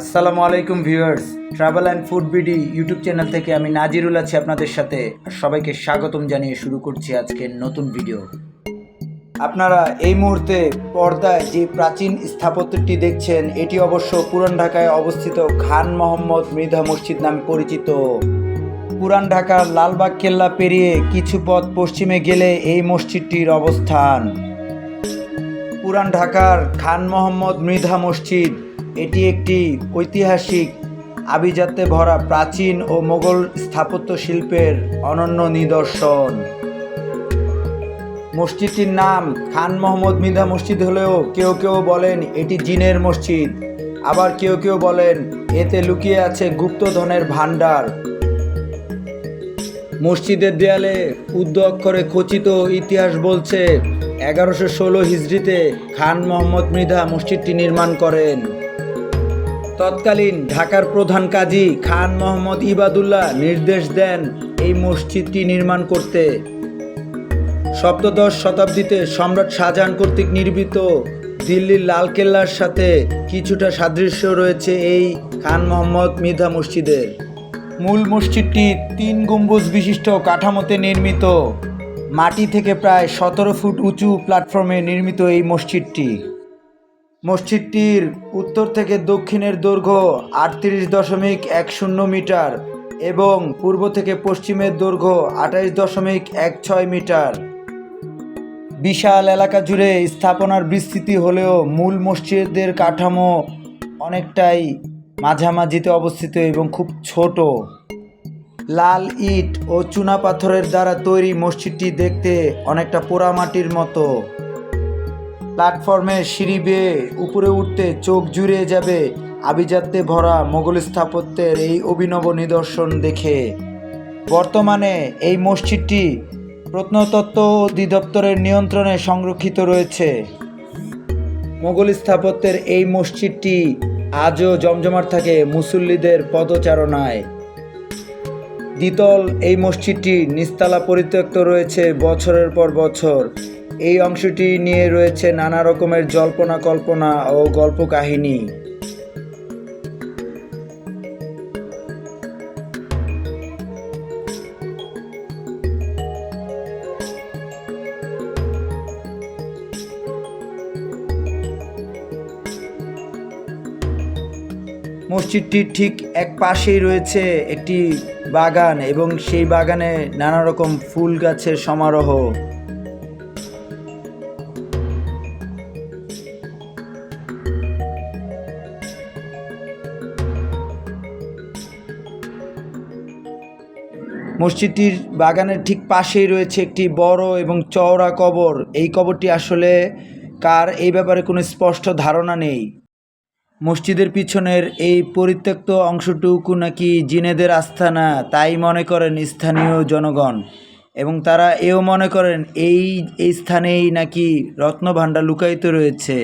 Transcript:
আসসালামু আলাইকুম viewers travel and food BD YouTube channel থেকে আমি নাজিরুল আছি আপনাদের সাথে। আর সবাইকে স্বাগতম জানিয়ে শুরু করছি আজকের নতুন ভিডিও আপনারা এই মুহূর্তে পর্দায় যে প্রাচীন স্থাপত্যটি দেখছেন, এটি অবশ্য পুরান ঢাকায় অবস্থিত খান মোহাম্মদ মৃধা মসজিদ নামে পরিচিত। পুরান ঢাকার লালবাগ কেল্লা পেরিয়ে কিছু পথ পশ্চিমে গেলে এই মসজিদটির অবস্থান। পুরান ঢাকার খান মোহাম্মদ মৃধা মসজিদ এটি একটি ঐতিহাসিক আভিজাত্যে ভরা প্রাচীন ও মোগল স্থাপত্য শিল্পের অনন্য নিদর্শন। মসজিদটির নাম খান মোহাম্মদ মৃধা মসজিদ হলেও কেউ কেউ বলেন এটি জিনের মসজিদ। আবার কেউ কেউ বলেন এতে লুকিয়ে আছে গুপ্তধনের ভাণ্ডার। মসজিদের দেয়ালে উদ্দ অক্ষরে খচিত ইতিহাস বলছে এগারোশো ষোলো হিজড়িতে খান মোহাম্মদ মৃধা মসজিদটি নির্মাণ করেন। তৎকালীন ঢাকার প্রধান কাজী খান মোহাম্মদ ইবাদুল্লাহ নির্দেশ দেন এই মসজিদটি নির্মাণ করতে। সপ্তদশ শতাব্দীতে সম্রাট শাহজাহান কর্তৃক নির্মিত দিল্লির লালকেল্লার সাথে কিছুটা সাদৃশ্য রয়েছে এই খান মোহাম্মদ মৃধা মসজিদের মূল মসজিদটি তিন গম্বুজ বিশিষ্ট কাঠামোতে নির্মিত। মাটি থেকে প্রায় সতেরো ফুট উঁচু প্ল্যাটফর্মে নির্মিত এই মসজিদটি। মসজিদটির উত্তর থেকে দক্ষিণের দৈর্ঘ্য আটত্রিশ দশমিক এক শূন্য মিটার এবং পূর্ব থেকে পশ্চিমের দৈর্ঘ্য আঠাইশ দশমিক এক ছয় মিটার। বিশাল এলাকা জুড়ে স্থাপনার বিস্তৃতি হলেও মূল মসজিদের কাঠামো অনেকটাই মাঝামাঝিতে অবস্থিত এবং খুব ছোট। লাল ইট ও চুনা পাথরের দ্বারা তৈরি মসজিদটি দেখতে অনেকটা পোড়ামাটির মতো। প্ল্যাটফর্মে সিঁড়ি বেয়ে উপরে উঠতে চোখ জুড়িয়ে যাবে আভিজাত্যে ভরা মোগল স্থাপত্যের এই অভিনব নিদর্শন দেখে। বর্তমানে এই মসজিদটি প্রত্নতত্ত্ব অধিদপ্তরের নিয়ন্ত্রণে সংরক্ষিত রয়েছে। মোগল স্থাপত্যের এই মসজিদটি আজও জমজমাট থাকে মুসল্লিদের পদচারণায়। দ্বিতল এই মসজিদটি নিস্তালা পরিত্যক্ত রয়েছে বছরের পর বছর। এই অংশটি নিয়ে রয়েছে নানা রকমের জল্পনা কল্পনা ও গল্প কাহিনী। মসজিদটির ঠিক এক পাশেই রয়েছে একটি বাগান এবং সেই বাগানে নানা রকম ফুল গাছের সমারোহ। মসজিদটির বাগানের ঠিক পাশেই রয়েছে একটি বড় এবং চওড়া কবর। এই কবরটি আসলে কার? এই ব্যাপারে কোনো স্পষ্ট ধারণা নেই। মসজিদের পিছনের এই পরিত্যক্ত অংশটুকু নাকি জিনেদের আস্থানা তাই মনে করেন স্থানীয় জনগণ। এবং তারা এও মনে করেন এই এই স্থানেই নাকি রত্নভাণ্ডার লুকায়িত রয়েছে।